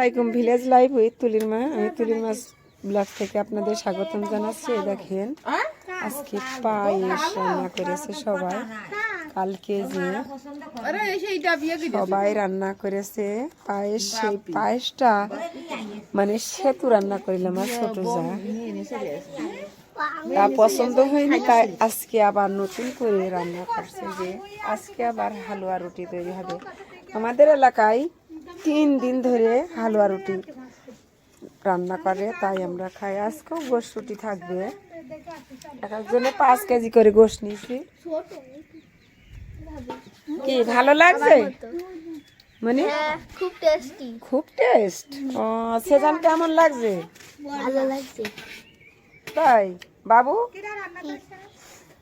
আসসালামাইকুম village life with তুলির মা আমি তুলির মাছ ব্লগ থেকে আপনাদের স্বাগতম জানাচ্ছি। দেখেন, আজকে পায়েস রান্না করেছে সবাই। কালকে যে সবাই রান্না করেছে, পায়েস, সেই পায়েসটা মানে সেতু রান্না করিলাম আর ছোট যা। তা পছন্দ হয়নি, তাই আজকে আবার নতুন করে রান্না করছে যে আজকে আবার হালুয়া রুটি তৈরি হবে। আমাদের এলাকায় তিন দিন ধরে হালুয়া রুটি রান্না করে তাই আমরা খাই। আজকেও গোশ রুটি থাকবে। এক একজনে পাঁচ কেজি করে গোশ নিয়েছি। কি ভালো লাগছে? মানে? খুব টেস্টি খুব টেস্ট ও সেজান কেমন লাগছে? ভালো লাগছে। তাই? বাবু?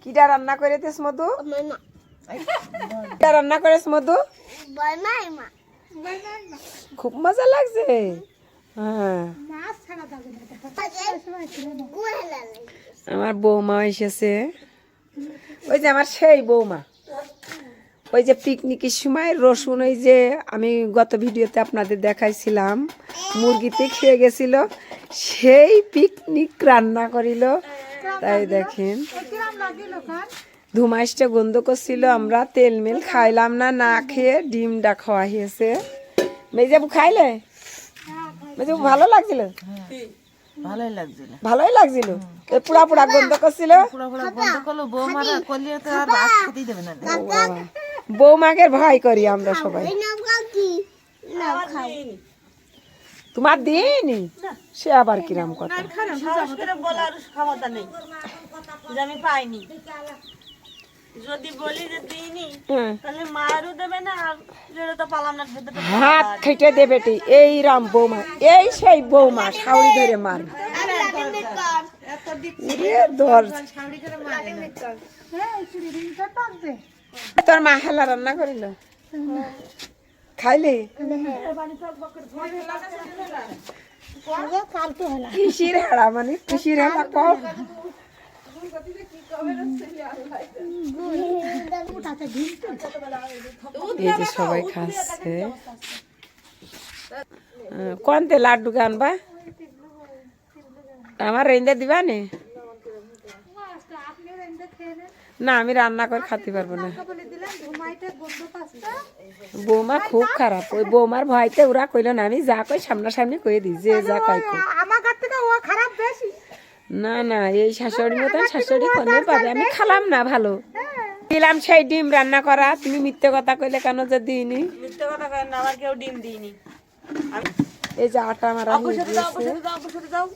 কিটা রান্না করে দিস মধু? কিটা রান্না করেছ মধু? বানাই মা খুব মজা লাগছে। হ্যাঁ। আমার বৌমা এসেছে। ওই যে আমার সেই বৌমা। ওই যে পিকনিকের সময় রসুন ওই যে আমি গত ভিডিওতে আপনাদের দেখাইছিলাম। মুরগিতে খেয়ে গেছিল। সেই পিকনিক রান্না করিল। তাই দেখেন। ধুমাইশটা গন্ধ করছিল আমরা তেল মেল খাইলাম না না খেয়ে ডিমটা খাওয়া হয়েছে। মেজাবু খাইলে? মেজাবু ভালো লাগছিল? ভালোই লাগছিল। ভালোই লাগছিল? পুরা পুরা গন্ধ করছিল। বৌমাকে ভয় করি আমরা সবাই। তোমার দিইনি সে আবার কিরাম কথা। যদি বলি যে দিইনি। তাহলে মারও দেবে না আর যেটা তো পালাম না হাত খেটে দে বেটি এই রাম বৌমা এই সেই বৌমা সাউরি ধরে মার। তোর মা হেলা রান্না করিল? খাইলি? কিসির হেড়া মানে কিসির হেড়া কম? এই যে সবাই খাচ্ছে। আহ, কোনতে লাড্ডু আনবা আমার রেন্দে দিবা নি? না আমি রান্না করে খাতে পারব না। বৌমা খুব খারাপ। ওই বৌমার ভয়তে ওরা কইল না আমি যা কই সামনাসামনি কয়ে দিই যে যা কয় কই আমার কাছ থেকে ও খারাপ বেশি না না এই শাশুড়ি মতন শাশুড়ি কোনে পাবে। আমি খালাম না ভালো। দিলাম সেই ডিম রান্না করা তুমি মিথ্যে কথা কইলে কেন যে দিইনি? মিথ্যে কথা করেন না আবার কেউ ডিম দিইনি। এই যে আটা মারা হয়ে দাও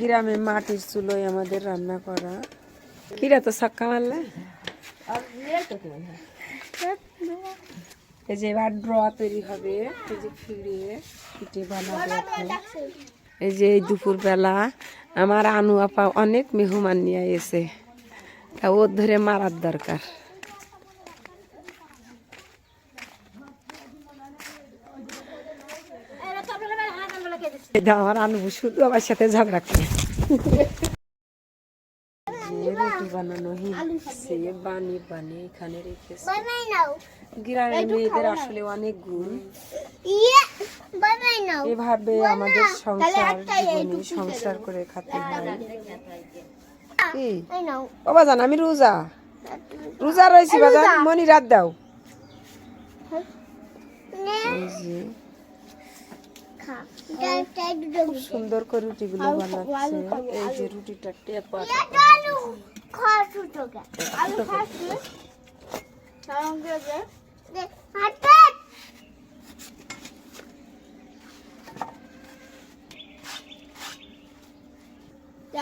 গ্রামে মাটির চুলোয় আমাদের রান্না করা। কিরা তো ছক্কা মারলে? এই যে এবার ড্র তৈরি হবে এই যে ফিরে পিঠে বানাবে এই যে এই দুপুরবেলা আমার আনু আপা অনেক মেহমান নিয়ে এসে তা ওর ধরে মারার দরকার। আমার আনু শুধু আমার সাথে ঝগড়া করে। যে রুটি বানানো হয়েছে বানি বানি এখানে রেখেছে বানাই নাও গ্রামের মেয়েদের আসলে অনেক গুণ বানাই নাও এভাবে আমাদের সংসার জীবনে সংসার করে খেতে হয় কি বাবা জান আমি রোজা রোজা রয়েছি বাজার মনি রাত দাও খা এটা টাইট দেবো সুন্দর করে রুটিগুলো বানাচ্ছে এই যে রুটিটা টেপা আলু খা সুতো কে আলু খাচ্ছি সঙ্গে দে দে হাতে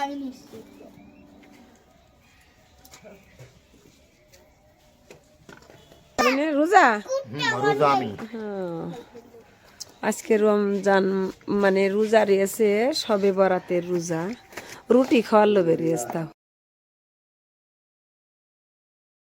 আমি নিশ্চিত। মানে রোজা? রোজা আমি। হ্যাঁ। আজকে রমজান মানে রোজা রয়েছে সবে বরাতের রোজা। রুটি খাওয়ার লোভে রয়েছে